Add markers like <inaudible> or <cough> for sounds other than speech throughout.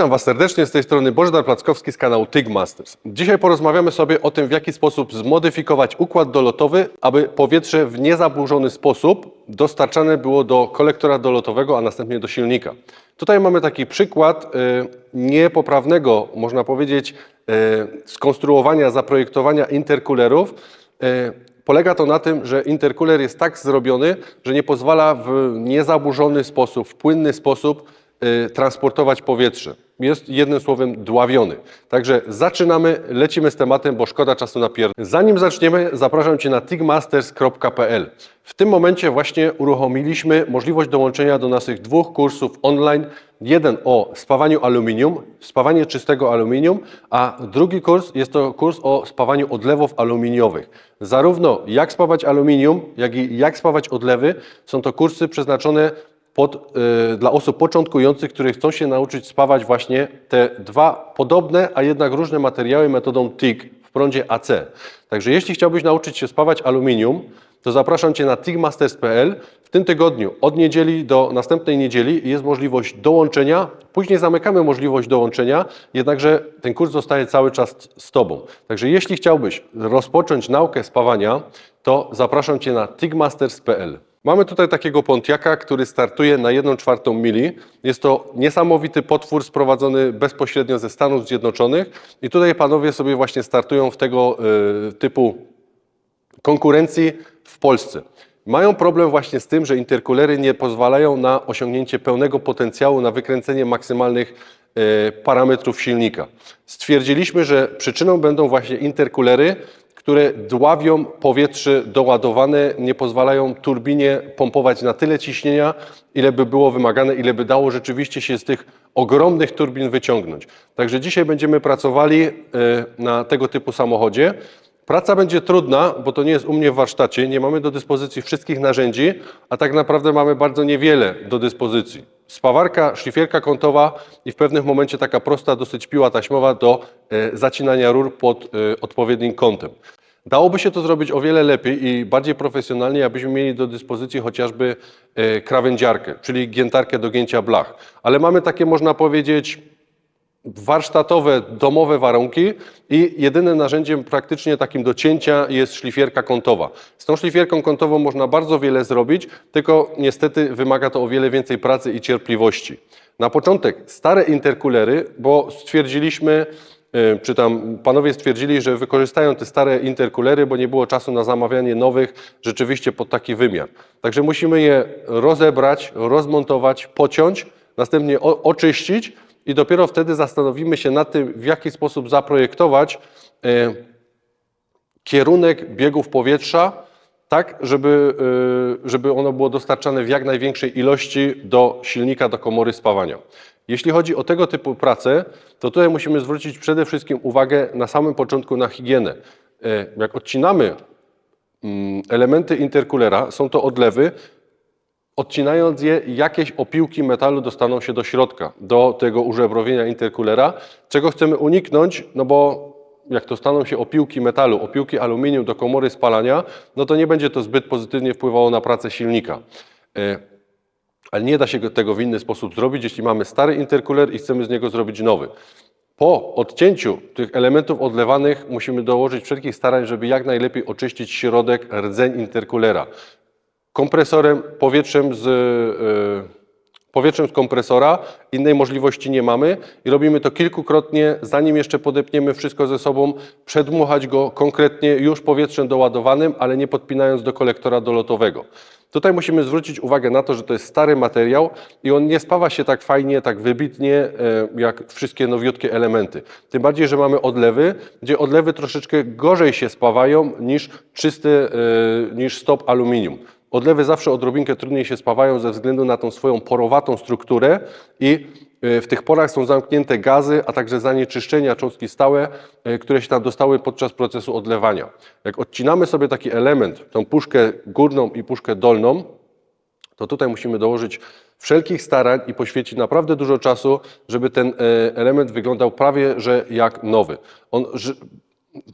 Witam Was serdecznie, z tej strony Bożydar Plackowski z kanału TIG Masters. Dzisiaj porozmawiamy sobie o tym, w jaki sposób zmodyfikować układ dolotowy, aby powietrze w niezaburzony sposób dostarczane było do kolektora dolotowego, a następnie do silnika. Tutaj mamy taki przykład y, niepoprawnego, można powiedzieć, y, skonstruowania, zaprojektowania interkulerów. Y, Polega to na tym, że interkuler jest tak zrobiony, że nie pozwala w niezaburzony sposób, w płynny sposób y, transportować powietrze. Jest jednym słowem dławiony. Także zaczynamy, lecimy z tematem, bo szkoda czasu na pier... Zanim zaczniemy, zapraszam Cię na tigmasters.pl. W tym momencie właśnie uruchomiliśmy możliwość dołączenia do naszych dwóch kursów online. Jeden o spawaniu aluminium, spawanie czystego aluminium, a drugi kurs jest to kurs o spawaniu odlewów aluminiowych. Zarówno jak spawać aluminium, jak i jak spawać odlewy są to kursy przeznaczone pod, y, dla osób początkujących, które chcą się nauczyć spawać właśnie te dwa podobne, a jednak różne materiały metodą TIG w prądzie AC. Także jeśli chciałbyś nauczyć się spawać aluminium, to zapraszam Cię na tigmasters.pl. W tym tygodniu od niedzieli do następnej niedzieli jest możliwość dołączenia. Później zamykamy możliwość dołączenia, jednakże ten kurs zostaje cały czas z Tobą. Także jeśli chciałbyś rozpocząć naukę spawania, to zapraszam Cię na tigmasters.pl. Mamy tutaj takiego Pontiaka, który startuje na 1 czwartą mili. Jest to niesamowity potwór sprowadzony bezpośrednio ze Stanów Zjednoczonych i tutaj panowie sobie właśnie startują w tego y, typu konkurencji w Polsce. Mają problem właśnie z tym, że interkulery nie pozwalają na osiągnięcie pełnego potencjału, na wykręcenie maksymalnych e, parametrów silnika. Stwierdziliśmy, że przyczyną będą właśnie interkulery, które dławią powietrze doładowane, nie pozwalają turbinie pompować na tyle ciśnienia, ile by było wymagane, ile by dało rzeczywiście się z tych ogromnych turbin wyciągnąć. Także dzisiaj będziemy pracowali e, na tego typu samochodzie. Praca będzie trudna, bo to nie jest u mnie w warsztacie, nie mamy do dyspozycji wszystkich narzędzi, a tak naprawdę mamy bardzo niewiele do dyspozycji. Spawarka, szlifierka kątowa i w pewnym momencie taka prosta dosyć piła taśmowa do e, zacinania rur pod e, odpowiednim kątem. Dałoby się to zrobić o wiele lepiej i bardziej profesjonalnie, abyśmy mieli do dyspozycji chociażby e, krawędziarkę, czyli giętarkę do gięcia blach. Ale mamy takie, można powiedzieć, warsztatowe, domowe warunki i jedynym narzędziem praktycznie takim do cięcia jest szlifierka kątowa. Z tą szlifierką kątową można bardzo wiele zrobić, tylko niestety wymaga to o wiele więcej pracy i cierpliwości. Na początek stare interkulery, bo stwierdziliśmy, y, czy tam panowie stwierdzili, że wykorzystają te stare interkulery, bo nie było czasu na zamawianie nowych rzeczywiście pod taki wymiar. Także musimy je rozebrać, rozmontować, pociąć, następnie oczyścić, i dopiero wtedy zastanowimy się nad tym, w jaki sposób zaprojektować e, kierunek biegów powietrza, tak, żeby, e, żeby ono było dostarczane w jak największej ilości do silnika, do komory spawania. Jeśli chodzi o tego typu pracę, to tutaj musimy zwrócić przede wszystkim uwagę na samym początku na higienę. E, Jak odcinamy mm, elementy interkulera, są to odlewy, odcinając je, jakieś opiłki metalu dostaną się do środka, do tego użebrowienia interkulera, czego chcemy uniknąć, no bo jak to staną się opiłki metalu, opiłki aluminium do komory spalania, no to nie będzie to zbyt pozytywnie wpływało na pracę silnika. E, Ale nie da się go- tego w inny sposób zrobić, jeśli mamy stary interkuler i chcemy z niego zrobić nowy. Po odcięciu tych elementów odlewanych musimy dołożyć wszelkich starań, żeby jak najlepiej oczyścić środek rdzeń interkulera kompresorem, powietrzem z, e, powietrzem z kompresora. Innej możliwości nie mamy i robimy to kilkukrotnie, zanim jeszcze podepniemy wszystko ze sobą, przedmuchać go konkretnie już powietrzem doładowanym, ale nie podpinając do kolektora dolotowego. Tutaj musimy zwrócić uwagę na to, że to jest stary materiał i on nie spawa się tak fajnie, tak wybitnie e, jak wszystkie nowiutkie elementy. Tym bardziej, że mamy odlewy, gdzie odlewy troszeczkę gorzej się spawają niż czysty, e, niż stop aluminium. Odlewy zawsze odrobinkę trudniej się spawają ze względu na tą swoją porowatą strukturę i e, w tych porach są zamknięte gazy, a także zanieczyszczenia, cząstki stałe, e, które się tam dostały podczas procesu odlewania. Jak odcinamy sobie taki element, tą puszkę górną i puszkę dolną, to tutaj musimy dołożyć wszelkich starań i poświęcić naprawdę dużo czasu, żeby ten e, element wyglądał prawie że jak nowy. On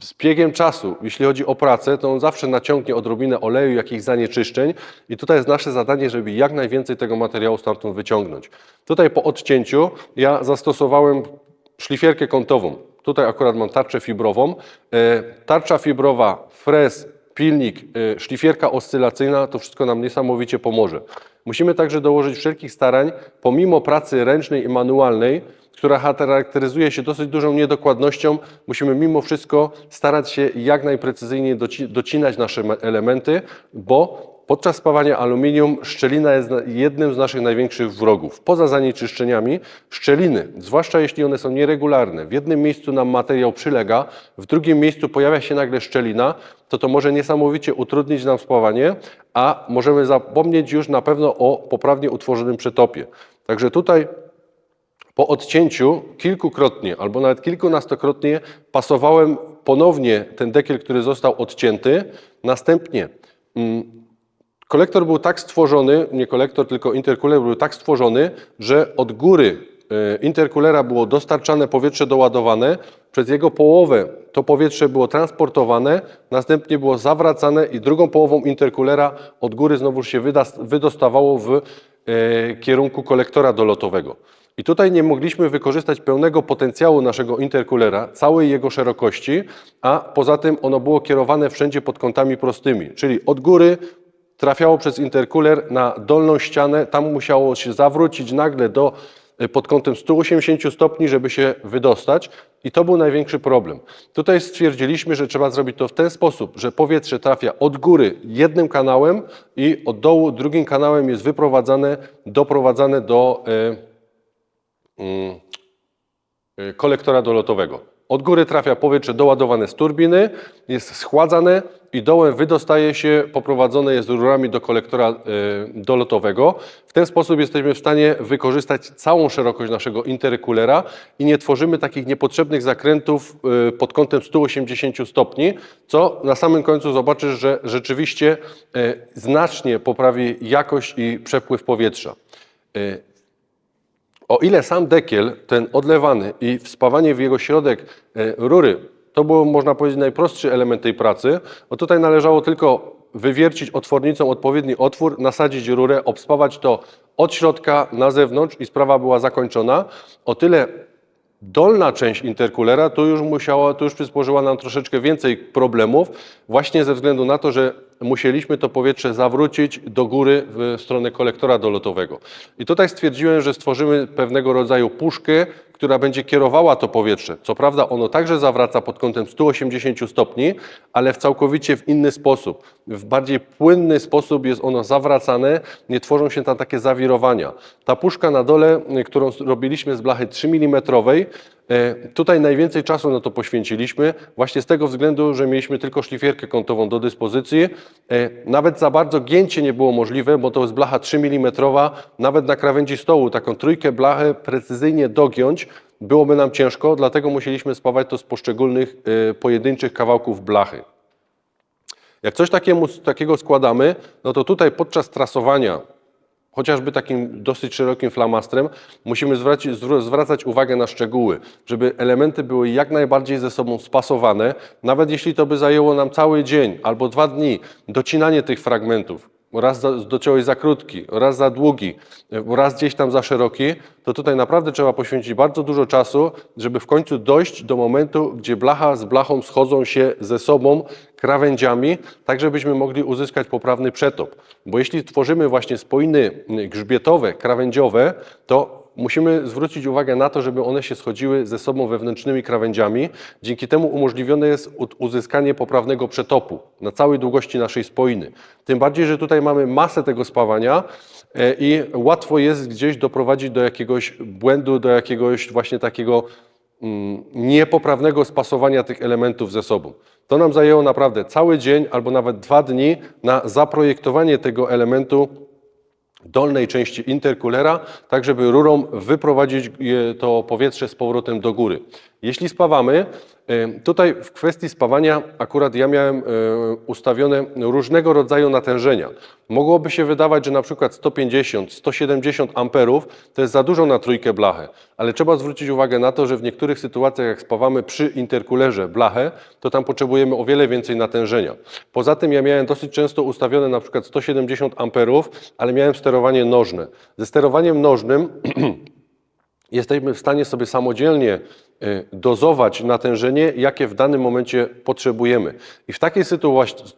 z biegiem czasu, jeśli chodzi o pracę, to on zawsze naciągnie odrobinę oleju, jakichś zanieczyszczeń i tutaj jest nasze zadanie, żeby jak najwięcej tego materiału stamtąd wyciągnąć. Tutaj po odcięciu ja zastosowałem szlifierkę kątową. Tutaj akurat mam tarczę fibrową. E, Tarcza fibrowa, frez, pilnik, e, szlifierka oscylacyjna, to wszystko nam niesamowicie pomoże. Musimy także dołożyć wszelkich starań, pomimo pracy ręcznej i manualnej, która charakteryzuje się dosyć dużą niedokładnością, musimy mimo wszystko starać się jak najprecyzyjniej doci- docinać nasze me- elementy, bo podczas spawania aluminium szczelina jest jednym z naszych największych wrogów. Poza zanieczyszczeniami, szczeliny, zwłaszcza jeśli one są nieregularne, w jednym miejscu nam materiał przylega, w drugim miejscu pojawia się nagle szczelina, to to może niesamowicie utrudnić nam spawanie, a możemy zapomnieć już na pewno o poprawnie utworzonym przetopie. Także tutaj po odcięciu kilkukrotnie albo nawet kilkunastokrotnie pasowałem ponownie ten dekiel, który został odcięty. Następnie mm, kolektor był tak stworzony, nie kolektor, tylko intercooler był tak stworzony, że od góry e, intercoolera było dostarczane powietrze doładowane, przez jego połowę to powietrze było transportowane, następnie było zawracane i drugą połową intercoolera od góry znowu się wydostawało w e, kierunku kolektora dolotowego. I tutaj nie mogliśmy wykorzystać pełnego potencjału naszego intercoolera, całej jego szerokości, a poza tym ono było kierowane wszędzie pod kątami prostymi, czyli od góry trafiało przez intercooler na dolną ścianę, tam musiało się zawrócić nagle do, e, pod kątem 180 stopni, żeby się wydostać i to był największy problem. Tutaj stwierdziliśmy, że trzeba zrobić to w ten sposób, że powietrze trafia od góry jednym kanałem i od dołu drugim kanałem jest wyprowadzane, doprowadzane do e, kolektora dolotowego. Od góry trafia powietrze doładowane z turbiny, jest schładzane i dołem wydostaje się, poprowadzone jest rurami do kolektora e, dolotowego. W ten sposób jesteśmy w stanie wykorzystać całą szerokość naszego intercoolera i nie tworzymy takich niepotrzebnych zakrętów e, pod kątem 180 stopni, co na samym końcu zobaczysz, że rzeczywiście znacznie poprawi jakość i przepływ powietrza. O ile sam dekiel, ten odlewany i wspawanie w jego środek e, rury, to było, można powiedzieć, najprostszy element tej pracy, bo tutaj należało tylko wywiercić otwornicą odpowiedni otwór, nasadzić rurę, obspawać to od środka na zewnątrz i sprawa była zakończona. O tyle dolna część intercoolera tu już musiała, tu już przysporzyła nam troszeczkę więcej problemów, właśnie ze względu na to, że musieliśmy to powietrze zawrócić do góry w stronę kolektora dolotowego. I tutaj stwierdziłem, że stworzymy pewnego rodzaju puszkę, która będzie kierowała to powietrze. Co prawda ono także zawraca pod kątem 180 stopni, ale w całkowicie w inny sposób. W bardziej płynny sposób jest ono zawracane, nie tworzą się tam takie zawirowania. Ta puszka na dole, którą robiliśmy z blachy 3 mm, Tutaj najwięcej czasu na to poświęciliśmy, właśnie z tego względu, że mieliśmy tylko szlifierkę kątową do dyspozycji. E, Nawet za bardzo gięcie nie było możliwe, bo to jest blacha 3 mm, nawet na krawędzi stołu taką trójkę blachę precyzyjnie dogiąć byłoby nam ciężko, dlatego musieliśmy spawać to z poszczególnych e, pojedynczych kawałków blachy. Jak coś takiemu, takiego składamy, no to tutaj podczas trasowania, chociażby takim dosyć szerokim flamastrem, musimy zwracić, zwr- zwracać uwagę na szczegóły, żeby elementy były jak najbardziej ze sobą spasowane, nawet jeśli to by zajęło nam cały dzień albo dwa dni, docinanie tych fragmentów, raz za, dociąłeś za krótki, raz za długi, raz gdzieś tam za szeroki, to tutaj naprawdę trzeba poświęcić bardzo dużo czasu, żeby w końcu dojść do momentu, gdzie blacha z blachą schodzą się ze sobą krawędziami, tak żebyśmy mogli uzyskać poprawny przetop. Bo jeśli tworzymy właśnie spójny grzbietowe, krawędziowe, to musimy zwrócić uwagę na to, żeby one się schodziły ze sobą wewnętrznymi krawędziami. Dzięki temu umożliwione jest uzyskanie poprawnego przetopu na całej długości naszej spoiny. Tym bardziej, że tutaj mamy masę tego spawania e, i łatwo jest gdzieś doprowadzić do jakiegoś błędu, do jakiegoś właśnie takiego mm, niepoprawnego spasowania tych elementów ze sobą. To nam zajęło naprawdę cały dzień albo nawet dwa dni na zaprojektowanie tego elementu dolnej części intercoolera, tak żeby rurą wyprowadzić to powietrze z powrotem do góry. Jeśli spawamy, y, tutaj w kwestii spawania akurat ja miałem y, ustawione różnego rodzaju natężenia. Mogłoby się wydawać, że na przykład 150, 170 amperów to jest za dużo na trójkę blachę, ale trzeba zwrócić uwagę na to, że w niektórych sytuacjach jak spawamy przy interkulerze blachę, to tam potrzebujemy o wiele więcej natężenia. Poza tym ja miałem dosyć często ustawione na przykład 170 amperów, ale miałem sterowanie nożne. Ze sterowaniem nożnym <clears throat> jesteśmy w stanie sobie samodzielnie dozować natężenie, jakie w danym momencie potrzebujemy. I w takiej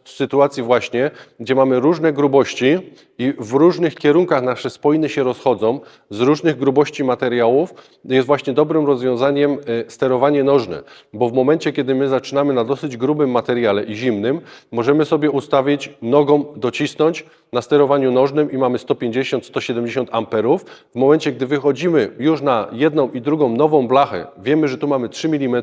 sytuacji, właśnie, gdzie mamy różne grubości i w różnych kierunkach nasze spojiny się rozchodzą z różnych grubości materiałów, jest właśnie dobrym rozwiązaniem y, sterowanie nożne, bo w momencie, kiedy my zaczynamy na dosyć grubym materiale i zimnym, możemy sobie ustawić nogą, docisnąć na sterowaniu nożnym i mamy 150-170 amperów. W momencie, gdy wychodzimy już na jedną i drugą nową blachę, wiemy, że tu mamy 3 mm,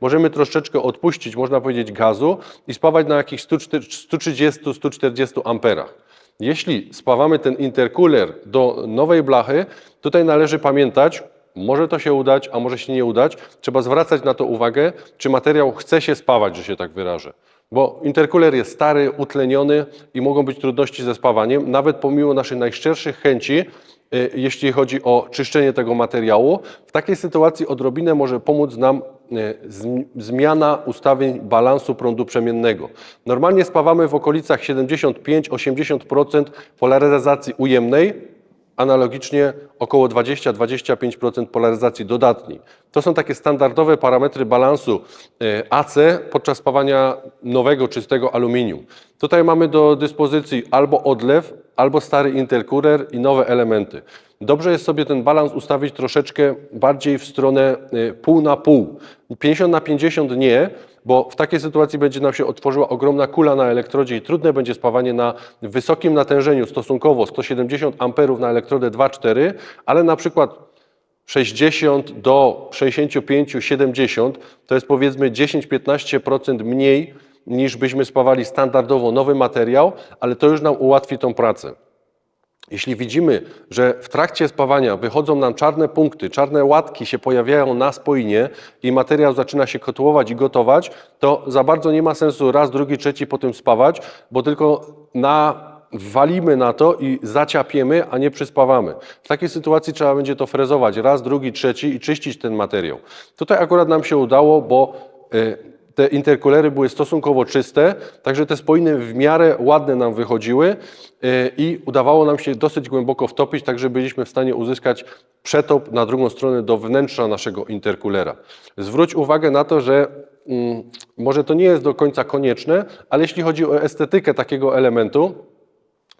możemy troszeczkę odpuścić, można powiedzieć, gazu i spawać na jakichś 130-140 amperach. Jeśli spawamy ten intercooler do nowej blachy, tutaj należy pamiętać, może to się udać, a może się nie udać. Trzeba zwracać na to uwagę, czy materiał chce się spawać, że się tak wyrażę. Bo intercooler jest stary, utleniony i mogą być trudności ze spawaniem, nawet pomimo naszych najszczerszych chęci, y, jeśli chodzi o czyszczenie tego materiału. W takiej sytuacji odrobinę może pomóc nam y, zm- zmiana ustawień balansu prądu przemiennego. Normalnie spawamy w okolicach 75-80% polaryzacji ujemnej, analogicznie około 20-25% polaryzacji dodatniej. To są takie standardowe parametry balansu e, AC podczas spawania nowego, czystego aluminium. Tutaj mamy do dyspozycji albo odlew, albo stary intercooler i nowe elementy. Dobrze jest sobie ten balans ustawić troszeczkę bardziej w stronę e, pół na pół. 50 na 50 nie, bo w takiej sytuacji będzie nam się otworzyła ogromna kula na elektrodzie i trudne będzie spawanie na wysokim natężeniu, stosunkowo 170 amperów na elektrodę 2,4, ale na przykład 60 do 65, 70 to jest powiedzmy 10-15% mniej niż byśmy spawali standardowo nowy materiał, ale to już nam ułatwi tą pracę. Jeśli widzimy, że w trakcie spawania wychodzą nam czarne punkty, czarne łatki się pojawiają na spoinie i materiał zaczyna się kotłować i gotować, to za bardzo nie ma sensu raz, drugi, trzeci po tym spawać, bo tylko na walimy na to i zaciapiemy, a nie przyspawamy. W takiej sytuacji trzeba będzie to frezować raz, drugi, trzeci i czyścić ten materiał. Tutaj akurat nam się udało, bo y, te interkulery były stosunkowo czyste, także te spoiny w miarę ładne nam wychodziły y, i udawało nam się dosyć głęboko wtopić, także byliśmy w stanie uzyskać przetop na drugą stronę do wnętrza naszego interkulera. Zwróć uwagę na to, że mm, może to nie jest do końca konieczne, ale jeśli chodzi o estetykę takiego elementu,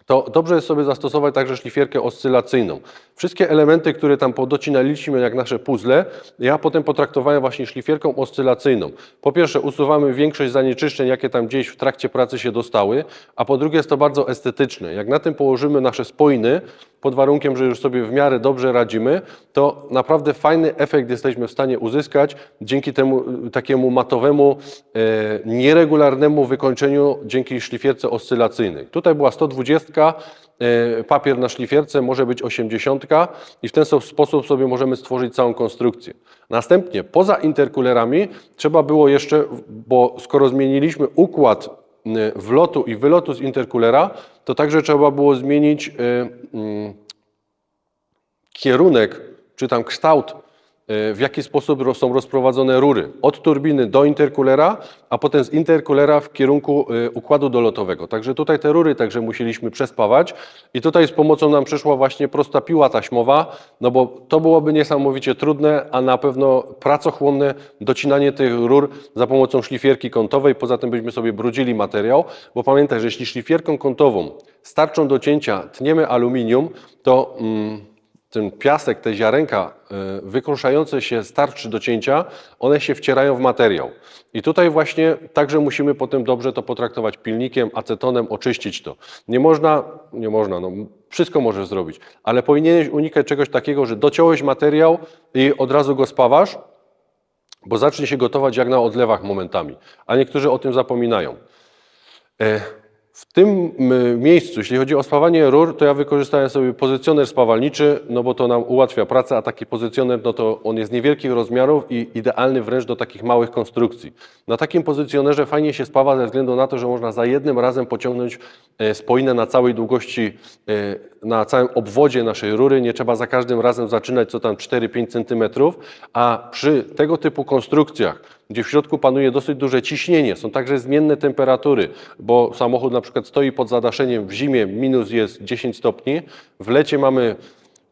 to dobrze jest sobie zastosować także szlifierkę oscylacyjną. Wszystkie elementy, które tam podocinaliśmy jak nasze puzzle, ja potem potraktowałem właśnie szlifierką oscylacyjną. Po pierwsze usuwamy większość zanieczyszczeń, jakie tam gdzieś w trakcie pracy się dostały, a po drugie jest to bardzo estetyczne. Jak na tym położymy nasze spoiny, pod warunkiem, że już sobie w miarę dobrze radzimy, to naprawdę fajny efekt jesteśmy w stanie uzyskać dzięki temu y, takiemu matowemu, e, nieregularnemu wykończeniu dzięki szlifierce oscylacyjnej. Tutaj była 120, e, papier na szlifierce może być 80 i w ten sposób sobie możemy stworzyć całą konstrukcję. Następnie poza interkulerami trzeba było jeszcze, bo skoro zmieniliśmy układ y, wlotu i wylotu z interkulera, to także trzeba było zmienić y, mm, kierunek, czy tam kształt, w jaki sposób są rozprowadzone rury. Od turbiny do interkulera, a potem z interkulera w kierunku y, układu dolotowego. Także tutaj te rury także musieliśmy przespawać i tutaj z pomocą nam przyszła właśnie prosta piła taśmowa, no bo to byłoby niesamowicie trudne, a na pewno pracochłonne docinanie tych rur za pomocą szlifierki kątowej. Poza tym byśmy sobie brudzili materiał, bo pamiętaj, że jeśli szlifierką kątową starczą do cięcia tniemy aluminium, to mm, ten piasek, te ziarenka y, wykruszające się z tarczy do cięcia, one się wcierają w materiał. I tutaj właśnie także musimy potem dobrze to potraktować pilnikiem, acetonem, oczyścić to. Nie można, nie można, no wszystko możesz zrobić, ale powinieneś unikać czegoś takiego, że dociąłeś materiał i od razu go spawasz, bo zacznie się gotować jak na odlewach momentami, a niektórzy o tym zapominają. W tym miejscu, jeśli chodzi o spawanie rur, to ja wykorzystałem sobie pozycjoner spawalniczy, no bo to nam ułatwia pracę, a taki pozycjoner, no to on jest niewielkich rozmiarów i idealny wręcz do takich małych konstrukcji. Na takim pozycjonerze fajnie się spawa ze względu na to, że można za jednym razem pociągnąć e, spoinę na całej długości, e, na całym obwodzie naszej rury. Nie trzeba za każdym razem zaczynać co tam 4-5 cm, a przy tego typu konstrukcjach, gdzie w środku panuje dosyć duże ciśnienie, są także zmienne temperatury, bo samochód na przykład stoi pod zadaszeniem w zimie, minus jest 10 stopni, w lecie mamy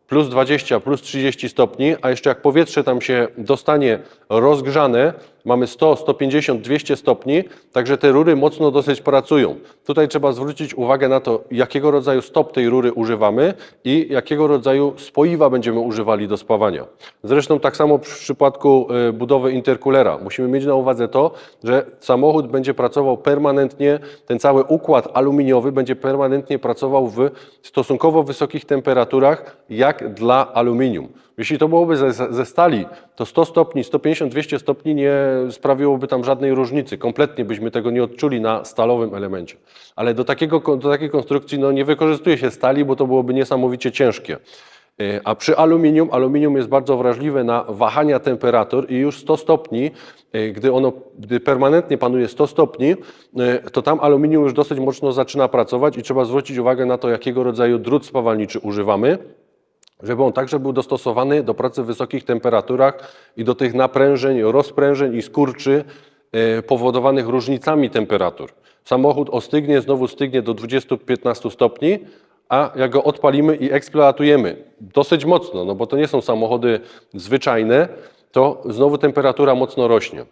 plus 20, plus 30 stopni, a jeszcze jak powietrze tam się dostanie rozgrzane, mamy 100, 150, 200 stopni, także te rury mocno dosyć pracują. Tutaj trzeba zwrócić uwagę na to, jakiego rodzaju stop tej rury używamy i jakiego rodzaju spoiwa będziemy używali do spawania. Zresztą tak samo w przypadku e, budowy interkulera. Musimy mieć na uwadze to, że samochód będzie pracował permanentnie, ten cały układ aluminiowy będzie permanentnie pracował w stosunkowo wysokich temperaturach, jak dla aluminium. Jeśli to byłoby ze, ze stali, to 100 stopni, 150, 200 stopni nie sprawiłoby tam żadnej różnicy. Kompletnie byśmy tego nie odczuli na stalowym elemencie. Ale do, takiego, do takiej konstrukcji no, nie wykorzystuje się stali, bo to byłoby niesamowicie ciężkie. E, A przy aluminium, aluminium jest bardzo wrażliwe na wahania temperatur i już 100 stopni, e, gdy ono, gdy permanentnie panuje 100 stopni, e, to tam aluminium już dosyć mocno zaczyna pracować i trzeba zwrócić uwagę na to, jakiego rodzaju drut spawalniczy używamy żeby on także był dostosowany do pracy w wysokich temperaturach i do tych naprężeń, rozprężeń i skurczy e, powodowanych różnicami temperatur. Samochód ostygnie, znowu stygnie do 20-15 stopni, a jak go odpalimy i eksploatujemy dosyć mocno, no bo to nie są samochody zwyczajne, to znowu temperatura mocno rośnie.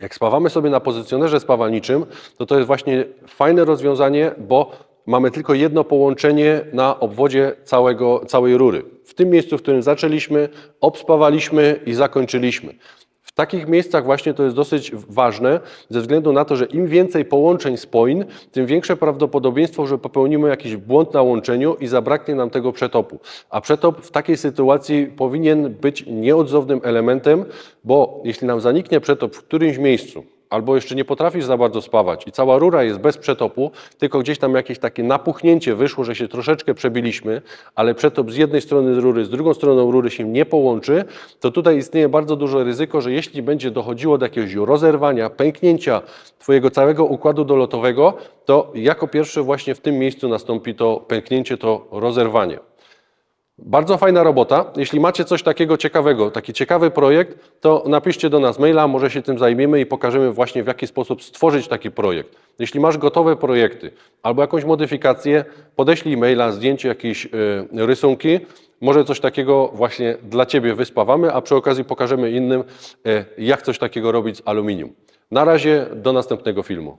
Jak spawamy sobie na pozycjonerze spawalniczym, to to jest właśnie fajne rozwiązanie, bo mamy tylko jedno połączenie na obwodzie całego, całej rury. W tym miejscu, w którym zaczęliśmy, obspawaliśmy i zakończyliśmy. W takich miejscach właśnie to jest dosyć ważne, ze względu na to, że im więcej połączeń spoin, tym większe prawdopodobieństwo, że popełnimy jakiś błąd na łączeniu i zabraknie nam tego przetopu. A przetop w takiej sytuacji powinien być nieodzownym elementem, bo jeśli nam zaniknie przetop w którymś miejscu, albo jeszcze nie potrafisz za bardzo spawać i cała rura jest bez przetopu, tylko gdzieś tam jakieś takie napuchnięcie wyszło, że się troszeczkę przebiliśmy, ale przetop z jednej strony rury, z drugą stroną rury się nie połączy, to tutaj istnieje bardzo duże ryzyko, że jeśli będzie dochodziło do jakiegoś rozerwania, pęknięcia Twojego całego układu dolotowego, to jako pierwsze właśnie w tym miejscu nastąpi to pęknięcie, to rozerwanie. Bardzo fajna robota. Jeśli macie coś takiego ciekawego, taki ciekawy projekt, to napiszcie do nas maila, może się tym zajmiemy i pokażemy właśnie w jaki sposób stworzyć taki projekt. Jeśli masz gotowe projekty albo jakąś modyfikację, podeślij maila, zdjęcie jakiejś y, rysunki. Może coś takiego właśnie dla Ciebie wyspawamy, a przy okazji pokażemy innym, y, jak coś takiego robić z aluminium. Na razie, do następnego filmu.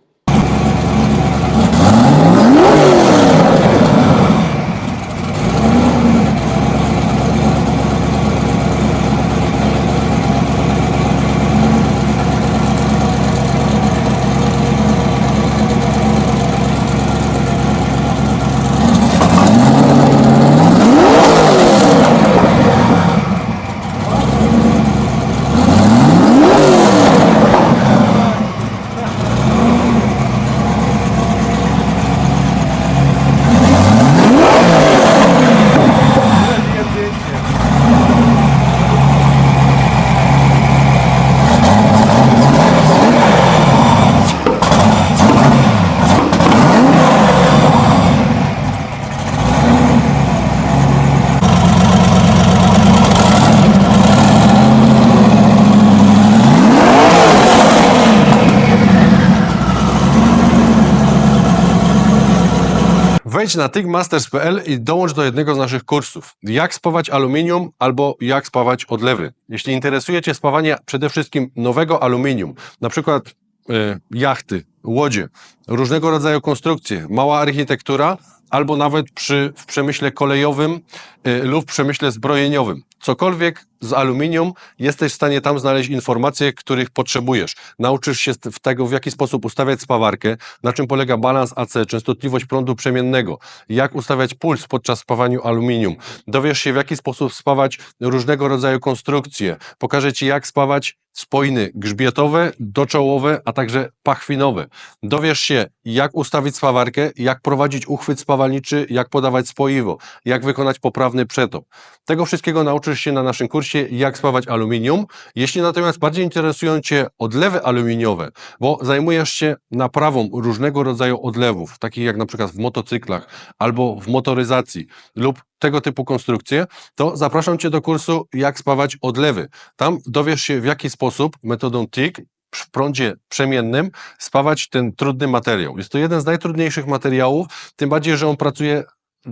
Wejdź na tygmasters.pl i dołącz do jednego z naszych kursów. Jak spawać aluminium albo jak spawać odlewy. Jeśli interesuje Cię spawanie przede wszystkim nowego aluminium, na przykład e, jachty, łodzie, różnego rodzaju konstrukcje, mała architektura, albo nawet przy, w przemyśle kolejowym e, lub w przemyśle zbrojeniowym. Cokolwiek z aluminium, jesteś w stanie tam znaleźć informacje, których potrzebujesz. Nauczysz się z tego, w jaki sposób ustawiać spawarkę, na czym polega balans AC, częstotliwość prądu przemiennego, jak ustawiać puls podczas spawaniu aluminium. Dowiesz się, w jaki sposób spawać różnego rodzaju konstrukcje. Pokażę Ci, jak spawać spojny grzbietowe, doczołowe, a także pachwinowe. Dowiesz się, jak ustawić spawarkę, jak prowadzić uchwyt spawalniczy, jak podawać spoiwo, jak wykonać poprawny przetop. Tego wszystkiego nauczysz się na naszym kursie, jak spawać aluminium. Jeśli natomiast bardziej interesują Cię odlewy aluminiowe, bo zajmujesz się naprawą różnego rodzaju odlewów, takich jak na przykład w motocyklach albo w motoryzacji lub tego typu konstrukcje, to zapraszam Cię do kursu Jak spawać odlewy. Tam dowiesz się w jaki sposób metodą TIG w prądzie przemiennym spawać ten trudny materiał. Jest to jeden z najtrudniejszych materiałów, tym bardziej, że on pracuje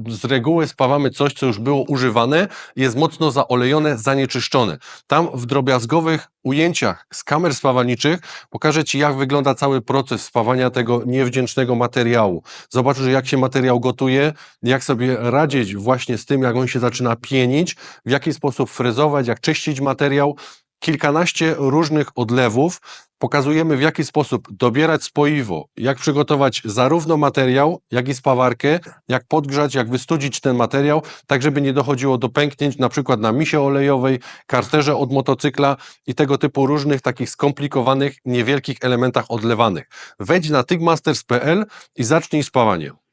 z reguły spawamy coś, co już było używane, jest mocno zaolejone, zanieczyszczone. Tam w drobiazgowych ujęciach z kamer spawalniczych pokażę Ci, jak wygląda cały proces spawania tego niewdzięcznego materiału. Zobaczysz, jak się materiał gotuje, jak sobie radzić właśnie z tym, jak on się zaczyna pienić, w jaki sposób frezować, jak czyścić materiał. Kilkanaście różnych odlewów. Pokazujemy, w jaki sposób dobierać spoiwo, jak przygotować zarówno materiał, jak i spawarkę, jak podgrzać, jak wystudzić ten materiał, tak żeby nie dochodziło do pęknięć, na przykład na misie olejowej, karterze od motocykla i tego typu różnych takich skomplikowanych, niewielkich elementach odlewanych. Wejdź na tygmasters.pl i zacznij spawanie.